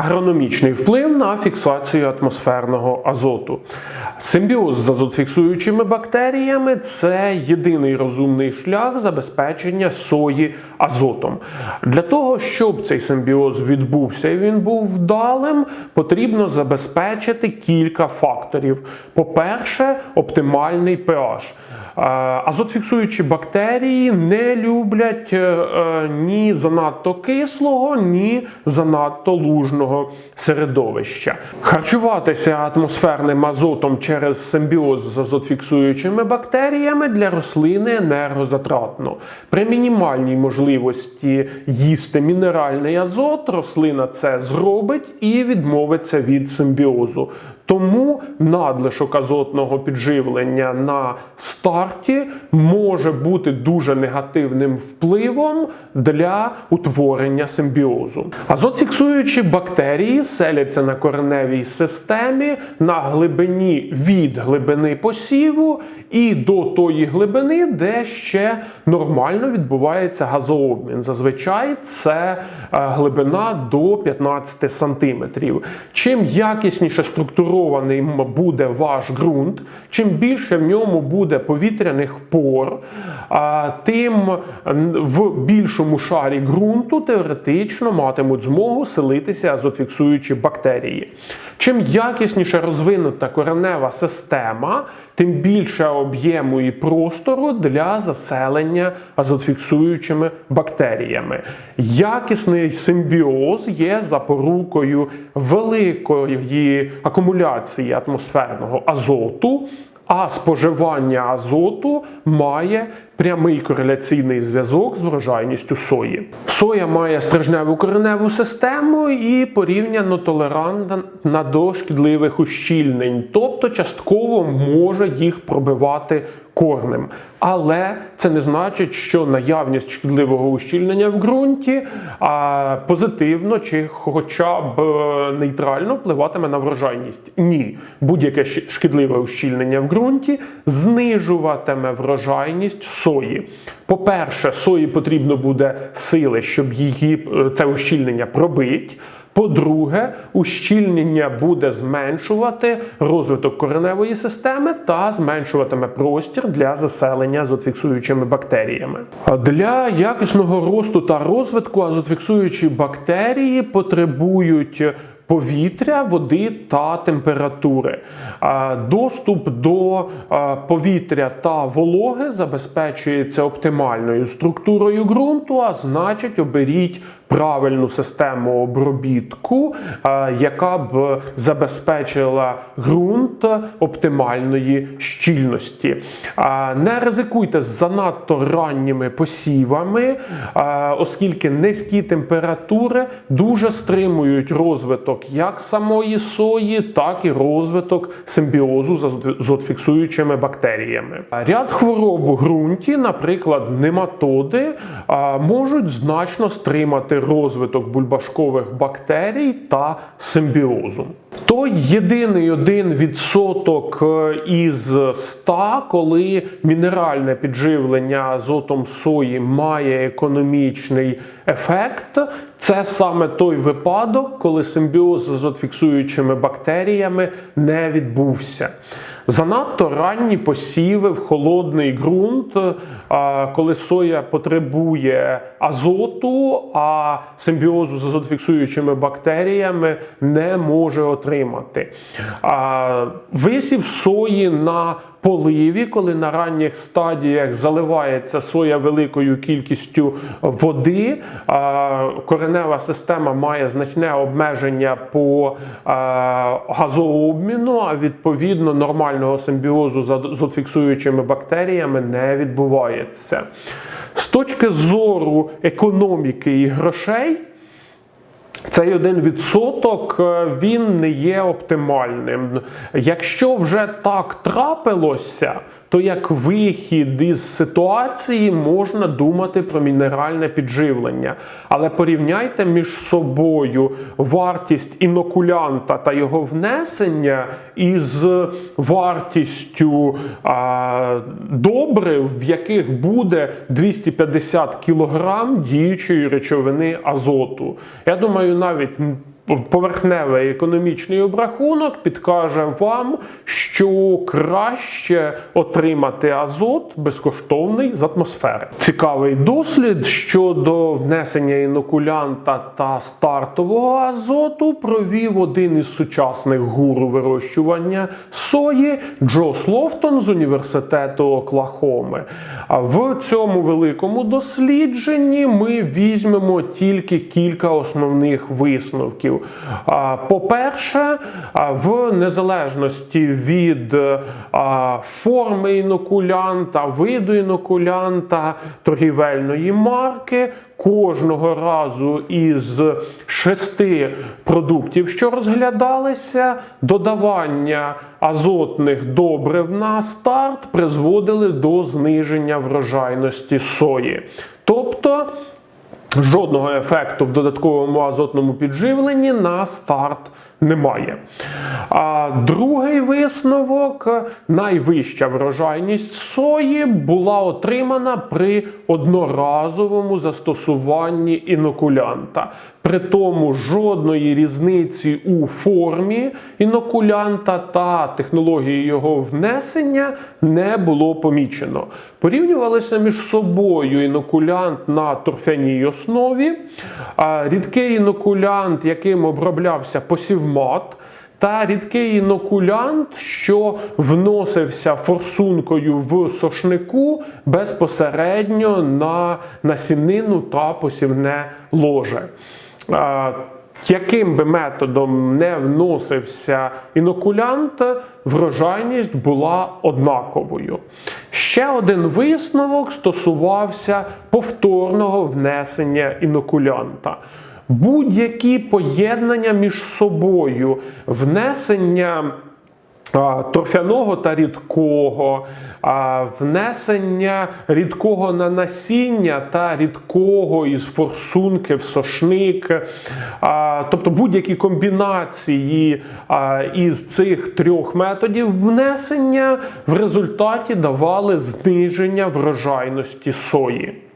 Агрономічний вплив на фіксацію атмосферного азоту. Симбіоз з азотфіксуючими бактеріями це єдиний розумний шлях забезпечення сої азотом. Для того, щоб цей симбіоз відбувся і він був вдалим, потрібно забезпечити кілька факторів. По-перше, оптимальний pH. Азотфіксуючі бактерії не люблять е, е, ні занадто кислого, ні занадто лужного середовища. Харчуватися атмосферним азотом через симбіоз з азотфіксуючими бактеріями для рослини енергозатратно. При мінімальній можливості їсти мінеральний азот, рослина це зробить і відмовиться від симбіозу. Тому надлишок азотного підживлення на старті може бути дуже негативним впливом для утворення симбіозу. Азотфіксуючі бактерії селяться на кореневій системі на глибині від глибини посіву і до тої глибини, де ще нормально відбувається газообмін. Зазвичай це е, глибина до 15 см. Чим якісніше структурований м- буде ваш ґрунт, чим більше в ньому буде повітряних пор, тим в більшому шарі ґрунту теоретично матимуть змогу селитися азотфіксуючі бактерії. Чим якісніше розвинута коренева система, тим більше об'єму і простору для заселення азотфіксуючими бактеріями. Якісний симбіоз є запорукою великої акумуляції атмосферного азоту. А споживання азоту має прямий кореляційний зв'язок з врожайністю сої. Соя має стержневу кореневу систему і порівняно толерантна до шкідливих ущільнень, тобто частково може їх пробивати корнем. Але це не значить, що наявність шкідливого ущільнення в ґрунті а, позитивно чи хоча б е, нейтрально впливатиме на врожайність. Ні, будь-яке шкідливе ущільнення в ґрунті знижуватиме врожайність сої. По-перше, сої потрібно буде сили, щоб її е, це ущільнення пробити. По-друге, ущільнення буде зменшувати розвиток кореневої системи та зменшуватиме простір для заселення азотфіксуючими бактеріями. Для якісного росту та розвитку азотфіксуючі бактерії потребують повітря, води та температури. Доступ до повітря та вологи забезпечується оптимальною структурою ґрунту, а значить, оберіть правильну систему обробітку, яка б забезпечила ґрунт оптимальної щільності. Не ризикуйте з занадто ранніми посівами, оскільки низькі температури дуже стримують розвиток як самої сої, так і розвиток симбіозу з азотфіксуючими бактеріями. Ряд хвороб у ґрунті, наприклад, нематоди, можуть значно стримати розвиток бульбашкових бактерій та симбіозу. Той єдиний один відсоток е, із 100, коли мінеральне підживлення азотом сої має економічний ефект, це саме той випадок, коли симбіоз з азотфіксуючими бактеріями не відбувся. Занадто ранні посіви в холодний ґрунт, коли соя потребує азоту, а симбіозу з азотфіксуючими бактеріями не може отримати. Висів сої на поливі, коли на ранніх стадіях заливається соя великою кількістю води, коренева система має значне обмеження по газообміну, а відповідно нормального симбіозу з азотфіксуючими бактеріями не відбувається. З точки зору економіки і грошей. Цей один відсоток е, він не є оптимальним. Якщо вже так трапилося, то як вихід із ситуації можна думати про мінеральне підживлення. Але порівняйте між собою вартість інокулянта та його внесення із вартістю а, добрив, в яких буде 250 кг діючої речовини азоту. Я думаю, навіть поверхневий економічний обрахунок підкаже вам, що краще отримати азот безкоштовний з атмосфери. Цікавий дослід щодо внесення інокулянта та стартового азоту провів один із сучасних гуру вирощування сої Джо Слофтон з університету Оклахоми. А в цьому великому дослідженні ми візьмемо тільки кілька основних висновків. По-перше, в незалежності від форми інокулянта, виду інокулянта, торгівельної марки. Кожного разу із шести продуктів, що розглядалися, додавання азотних добрив на старт призводили до зниження врожайності сої. Тобто жодного ефекту в додатковому азотному підживленні на старт немає. А другий висновок: найвища врожайність сої була отримана при одноразовому застосуванні інокулянта. При тому жодної різниці у формі інокулянта та технології його внесення не було помічено. Порівнювалися між собою інокулянт на торфяній основі, рідкий інокулянт, яким оброблявся посівмат, та рідкий інокулянт, що вносився форсункою в сошнику безпосередньо на насіннину та посівне ложе. Яким би методом не вносився інокулянт, врожайність була однаковою. Ще один висновок стосувався повторного внесення інокулянта. Будь-які поєднання між собою, внесення торфяного та рідкого, внесення рідкого на насіння та рідкого із форсунки в сошник, тобто будь-які комбінації із цих трьох методів внесення в результаті давали зниження врожайності сої.